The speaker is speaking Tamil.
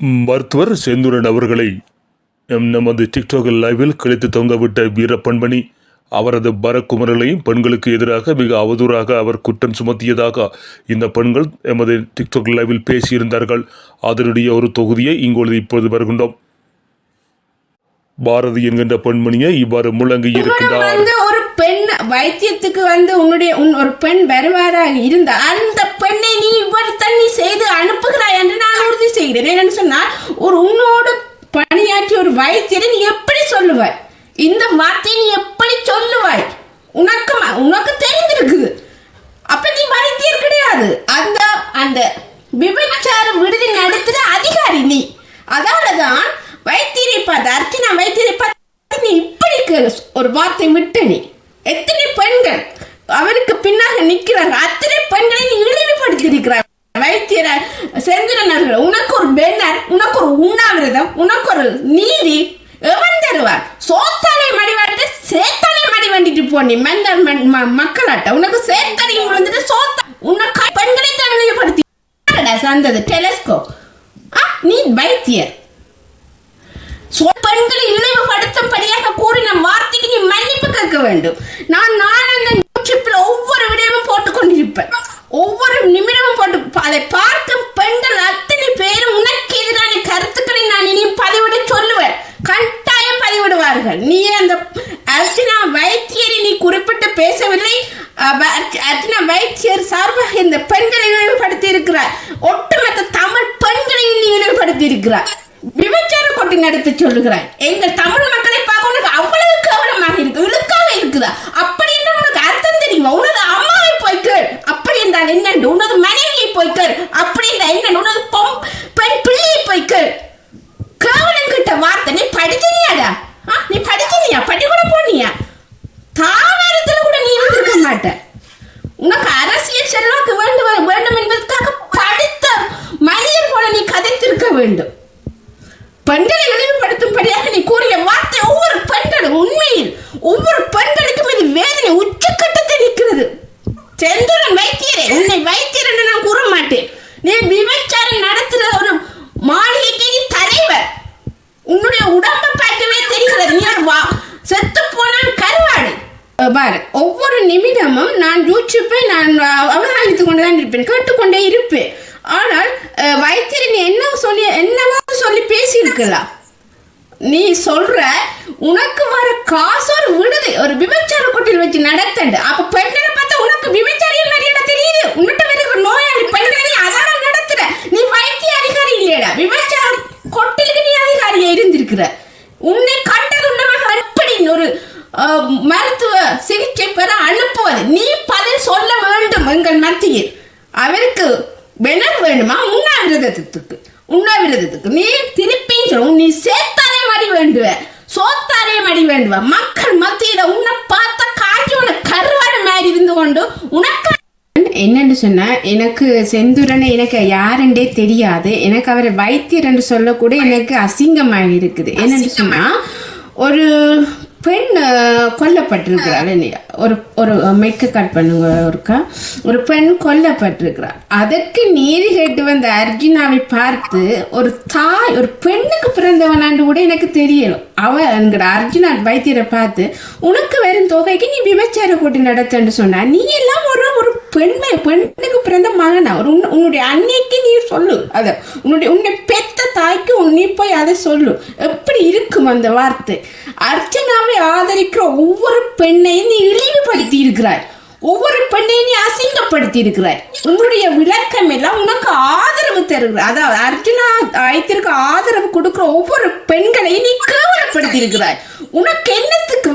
மருத்துவர் செந்தூரன் அவர்களை எம் நமது டிக்டாக் லைவில் கிழித்து தொங்கவிட்ட வீரப்பண்பணி அவரது பரக்குமரலையும் பெண்களுக்கு எதிராக மிக அவதூறாக அவர் குற்றம் சுமத்தியதாக இந்த பெண்கள் எமது டிக்டாக் லைவில் பேசியிருந்தார்கள். அதனுடைய ஒரு தொகுதியை இங்கொழுது இப்பொழுது வருகின்றோம். பாரதி என்கின்ற பெண்மணியை இவ்வாறு முழங்கி இருக்கின்றார். ஒரு பெண் வைத்தியத்துக்கு வந்து உன்னுடைய உன் ஒரு பெண் வருவாராக இருந்தா அந்த இவ்வாறு நீ செய்து அனுப்புகிறாய் என்று நான் உறுதி செய்கிறேன். என்னன்னு சொன்னால் ஒரு உன்னோடு பணியாற்றிய ஒரு வைத்தியரை நீ எப்படி சொல்லுவாய்? இந்த வார்த்தையை நீ எப்படி சொல்லுவாய்? உனக்கு உனக்கு தெரிந்திருக்குது. அப்ப நீ வைத்தியர் கிடையாது. அந்த அந்த விபச்சார விடுதி நடத்துற அதிகாரி நீ. அதனாலதான் வைத்தியரை பார்த்து அர்ச்சனா வைத்தியரை பார்த்து நீ இப்படி கே- ஒரு வார்த்தை விட்டு நீ. எத்தனை பெண்கள் அவருக்கு பின்னாக நிற்கிறார் அத்தனை பெண்களை நீ இழிவுபடுத்தியிருக்கிறார் வைத்தியர செந்திரனர்கள் உனக்கு ஒரு பெனர் உனக்கு ஒரு உண்ணாவிரதம் உனக்கு ஒரு நீதி எவன் தருவார்? சோத்தாலே மடி வாண்டிட்டு சேத்தாலே மடி வண்டிட்டு போ நீ மன்னர் மக்களாட்ட. உனக்கு சேத்தடி விழுந்துட்டு சோத்த உனக்கு பெண்களை தனிமைப்படுத்தி சந்தது டெலஸ்கோப் நீ வைத்தியர். சொ- பெண்களை இழிவுபடுத்தும்படியாக கூறின வார்த்தைக்கு நீ மன்னிப்பு கேட்க வேண்டும். நான் நான் அந்த யூடியூப்ல ஒவ்வொரு விடயமும் போட்டுக் கொண்டிருப்பேன் ஒவ்வொரு நிமிடமும் போட்டு ப- அதை பார்க்கும் பெண்கள் அத்தனை பேரும் உனக்கு எதிரான கருத்துக்களை நான் இனி பதிவிட சொல்லுவேன் கட்டாயம் பதிவிடுவார்கள் நீ அந்த அர்ச்சனா வைத்தியரை நீ குறிப்பிட்டு பேசவில்லை. அர்ச்சனா வைத்தியர் சார்பாக இந்த பெண்களை இழிவுபடுத்தி இருக்கிறார் ஒட்டுமொத்த தமிழ் பெண்களையும் நீ இழிவுபடுத்தி இருக்கிறார் விபச்சார கொட்டி நடத்தி சொல்லுகிறாய். எங்கள் தமிழ் மக்களை பார்க்க உனக்கு அவ்வளவு கவனமாக இருக்கு இழுக்காக இருக்குதா? அப்படி என்று உனக்கு அர்த்தம் தெரியுமா? உனது அம்மாவை போய்க்கள் அப்படி என்றால் என்ன? உனது மனைவியை போய்க்கள் அப்படி என்றால் என்ன? உனது பெண் பிள்ளையை போய்க்கள் கேள். கேவலம் கிட்ட வார்த்தை நீ படிச்சனியாடா நீ படிக்கிறியா படி கூட போனியா? தாவரத்துல கூட நீ இருந்திருக்க மாட்ட. உனக்கு அரசியல் செல்வாக்கு வேண்டும் வேண்டும் என்பதற்காக படித்த மனிதர் போல நீ கதைத்திருக்க வேண்டும். பெண்களை இழிவுபடுத்தும்படியாக நீ கூறிய வார்த்தை ஒவ்வொரு பெண்களும் உண்மையில் ஒவ்வொரு பெண்களுக்கும் இது வேதனை உச்சக்கட்டத்தில் நிற்கிறது செந்தூரன் வைத்தியரே உன்னை வைத்தியர் என்று நான் கூற மாட்டேன் நீ விபச்சாரம் நடத்துற ஒரு மாளிகைக்கு நீ தலைவர் உன்னுடைய உடம்பை பார்க்கவே தெரிகிறது நீ ஒரு வா- செத்து போனால் கருவாடு அஹ் பாரு. ஒவ்வொரு நிமிடமும் நான் யூடியூப்பை நான் அஹ், அவதானித்துக் கொண்டுதான் இருப்பேன் கேட்டுக்கொண்டே இருப்பேன். ஆனால் அஹ், நீ என்ன சொல்லி என்னவோ சொல்லி பேசியிருக்கலாம் நீ சொல்ற உனக்கு வர காசு ஒரு விடுதி. ஒரு விபச்சார கொட்டில் வச்சு நடத்தண்டு. அப்ப பெண்களை பார்த்தா உனக்கு விபச்சாரியம் மரியாதை தெரியுது? உன்னிட்ட வேற நோயாளி பெண்களை அதாரம் நடத்துற. நீ வைத்திய அதிகாரி இல்லையடா. விபச்சார கொட்டிலுக்கு நீ அதிகாரியா இருந்திருக்கிற. அனுப்புவது நீ பதில் சொல்ல வேண்டும் எங்கள் மத்தியில். அவருக்கு பெனர் வேணுமா உண்ணாவிரதத்துக்கு உண்ணாவிரதத்துக்கு நீ சொல்லும் நீ சேத்தாலே மடி வேண்டுவ. சோத்தாலே மடி வேண்டுவ. மக்கள் மத்தியில உன்னை பார்த்த காஞ்சி உனக்கு கருவாடு மாதிரி இருந்து கொண்டு உனக்கு என்னன்னு சொன்னா எனக்கு செந்துரனை எனக்கு யாருன்றே தெரியாது. எனக்கு அவரை வைத்தியர் என்று சொல்லக்கூட எனக்கு அசிங்கமாக இருக்குது என்னன்னு சொன்னா ஒரு பெண் கொல்லப்பட்டிருக்கிறாள். இல்லையா ஒரு ஒரு மெக்க கட் பண்ணுங்க ஒருக்கா. ஒரு பெண் கொல்லப்பட்டிருக்கிறாள். அதற்கு நீதி கேட்டு வந்த அர்ஜுனாவை பார்த்து ஒரு தாய் ஒரு பெண்ணுக்கு பிறந்தவனாண்டு கூட எனக்கு தெரியலும் அவ என்கிற அர்ஜுனா வைத்தியரை பார்த்து உனக்கு வரும் தொகைக்கு நீ விபச்சார கூட்டி நடத்தன்னு சொன்னா நீ எல்லாம் ஒரு ஒரு பெண்மை பெண்ணுக்கு பிறந்த மகனா உன்னுடைய அன்னைக்கு நீ சொல்லு. அத உன்னுடைய உன்னை பெத்த தாய்க்கு நீ போய் அதை சொல்லு. எப்படி இருக்கும் அந்த வார்த்தை? அர்ச்சனாவை ஆதரிக்கிற ஒவ்வொரு பெண்ணையும் நீ இழிவுபடுத்தி இருக்கிறாய் ஒவ்வொரு பெண்ணையும் நீ அசிங்கப்படுத்தி இருக்கிறாய் உன்னுடைய விளக்கம் எல்லாம் உனக்கு ஆதரவு தருகிற அதாவது அர்ஜுனா ஆயத்திற்கு ஆதரவு கொடுக்கிற ஒவ்வொரு பெண்களையும் நீ கேவலப்படுத்தி இருக்கிறாய் உனக்கு என்னத்துக்கு